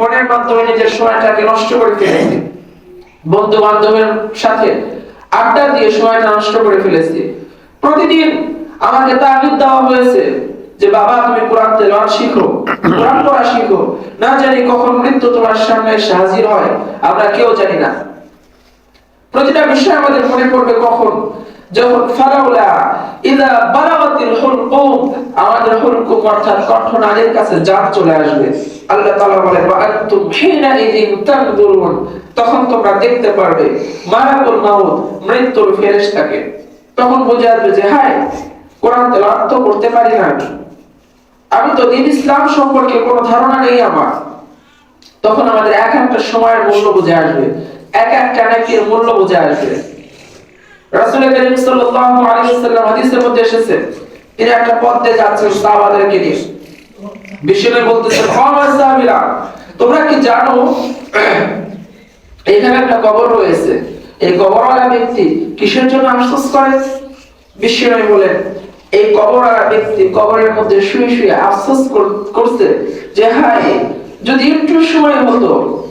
ফোনের মাধ্যমে নিজের সময়টাকে নষ্ট করে ফেলেছি। বন্ধু বান্ধবের সাথে আড্ডা দিয়ে সময়টা নষ্ট করে ফেলেছি। প্রতিদিন আমাকে তাগিদ দেওয়া হয়েছে যে, বাবা, তুমি কোরআন তেলাওয়াত শিখো, কোরআন পড়া শিখো। না জানি কখন মৃত্যু তোমার সামনে এসে হাজির হয়, আমরা কেউ জানি না। প্রতিটা বিষয় আমাদের মনে পড়বে কখন? যখন ফালাউলা ইদা বালাগাতিল হুলকুম আমাদের হুলকুম অর্থাৎ কণ্ঠ নারীর কাছে জান চলে আসবে। আল্লাহ তাআলা বলেন, ওয়া আনতুম হিনা ইযিন তানদুরুন তখন তোমরা দেখতে পারবে মালাকুল মাউত মৃত্যুর ফেরেশতাকে। তখন বুঝে আসবে যে, হায়, কোরআন তেলাওয়াত তো করতে পারি না আমি। আমি তো দিন ইসলাম সম্পর্কে কোনো ধারণা নেই আমার। তখন আমাদের এক একটা সময়ের মূল্য বুঝে আসবে, এক একটা নাকির মূল্য বুঝে আসবে। রাসূল করিম সাল্লাল্লাহু আলাইহি ওয়াসাল্লাম হাদিসের মধ্যে এসেছে, তিনি একটা পথ দিয়ে যাচ্ছেন সাহাবাদেরকে নিয়ে। বিশ্বনবী বলতেছেন আমার সাহাবীরা, তোমরা কি জানো, এখানে একটা কবর রয়েছে। এই কবরওয়ালা ব্যক্তি কিসের জন্য আফসোস করে? বিশ্বনবী বলেন, এই কবরওয়ালা ব্যক্তি কবরের মধ্যে শুয়ে শুয়ে আফসোস কর- করছে যে, হায়, যদি একটু সময় হতো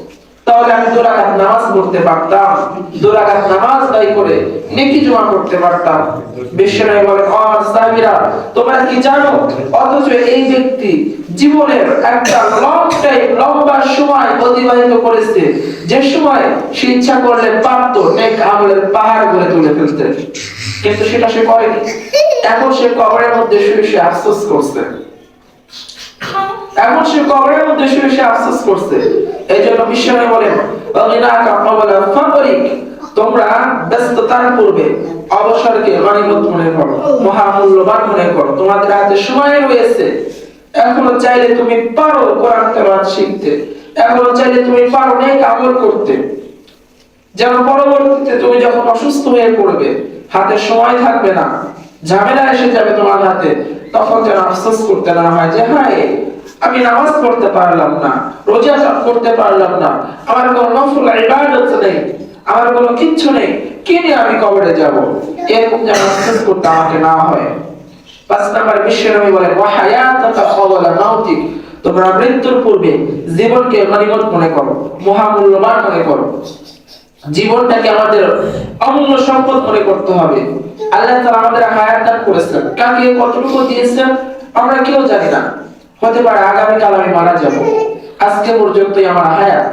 তাহলে আমি দুরাকাত নামাজ পড়তে পারতাম। দুরাকাত নামাজ দায়ী করে নেকি জমা করতে পারতাম। বিশ্বনবী বলেন, ও সাহাবীরা, তোমরা কি জানো? অথচ এই ব্যক্তি জীবনের একটা লং টাইম, লম্বা সময় অতিবাহিত করেছে। যে সময় সে ইচ্ছা করলে পারত নেক আমলের পাহাড় করে তুলে ফেলতে। কিন্তু সেটা সে করেনি। এখন সে কবরের মধ্যে শুয়ে শুয়ে আফসোস করছে। এখন সে কবরের মধ্যে শুয়ে শুয়ে আফসোস করছে। এই তোমরা ব্যস্ততার পূর্বে অবসরকে গনিমত মনে করো মনে করো। তোমাদের হাতে সময় রয়েছে। এখনও চাইলে তুমি পারো কোরআন শিখতে। এখনও চাইলে তুমি পারো নেক আমল করতে। যেন পরবর্তীতে তুমি যখন অসুস্থ হয়ে পড়বে, হাতে সময় থাকবে না, ঝামেলা এসে যাবে তোমার হাতে, তখন যেন আফসোস করতে না হয় যে, হায় আমি নামাজ পড়তে পারলাম না, রোজা করতে পারলাম না, আমার কোনো নফল ইবাদত নেই, আমার কোনো কিচ্ছু নেই, কি নিয়ে আমি কবরে যাব? এরকম যেন আফসোস করতে আমাকে না হয়। পাঁচ নাম্বার বিশ্বনবী বলেন, ওয়া হায়াতাকা কওয়ালা মাউতিক তোমরা মৃত্যুর পূর্বে জীবনকে গনিমত মনে করো, মহামূল্যবান মনে করো। জীবনটাকে আমাদের অমূল্য সম্পদ মনে করতে হবে। আল্লাহ তাআলা আমাদের হায়াত দান করেছেন। কাকে কতটুকু দিয়েছেন, আমরা কেউ জানি না। হতে পারে আগামীকাল আমি মারা যাব। আজকে পর্যন্তই আমার হায়াত।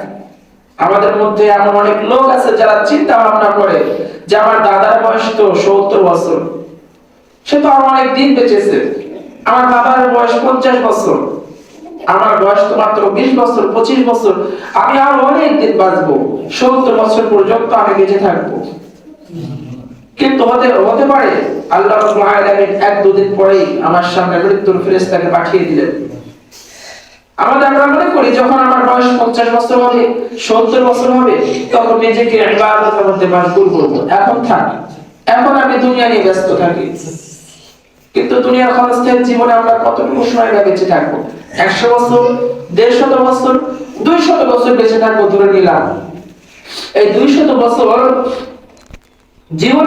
আমাদের মধ্যে এমন অনেক লোক আছে যারা চিন্তা ভাবনা করে যে আমার দাদার বয়স তো সত্তর বছর। সে তো আমার অনেক দিন বেঁচেছে। আমার বাবার বয়স পঞ্চাশ বছর। আমার বয়স তো মাত্র বিশ বছর, পঁচিশ বছর। আমি আরও অনেক দিন বাঁচবো। সত্তর বছর পর্যন্ত আমি বেঁচে থাকব। কিন্তু হতে হতে পারে, আল্লাহ এক দুদিন পরেই আমার সামনে মৃত্যুর ফেরেশতাকে পাঠিয়ে দিলেন। আমাদের আমরা মনে করি, যখন আমার বয়স পঞ্চাশ বছর হবে, সত্তর বছর হবে, তখন নিজেকে ইবাদতের মধ্যে করব। এখন থাক, এখন আমি দুনিয়া নিয়ে ব্যস্ত থাকি। কিন্তু দুনিয়ার জীবনে আমরা কতটুকু সময় বেঁচে থাকব? একশো বছর, দেড়শত বছর, দুইশত বছর বেঁচে থাকব ধরে নিলাম। এই দুইশত বছর জীবন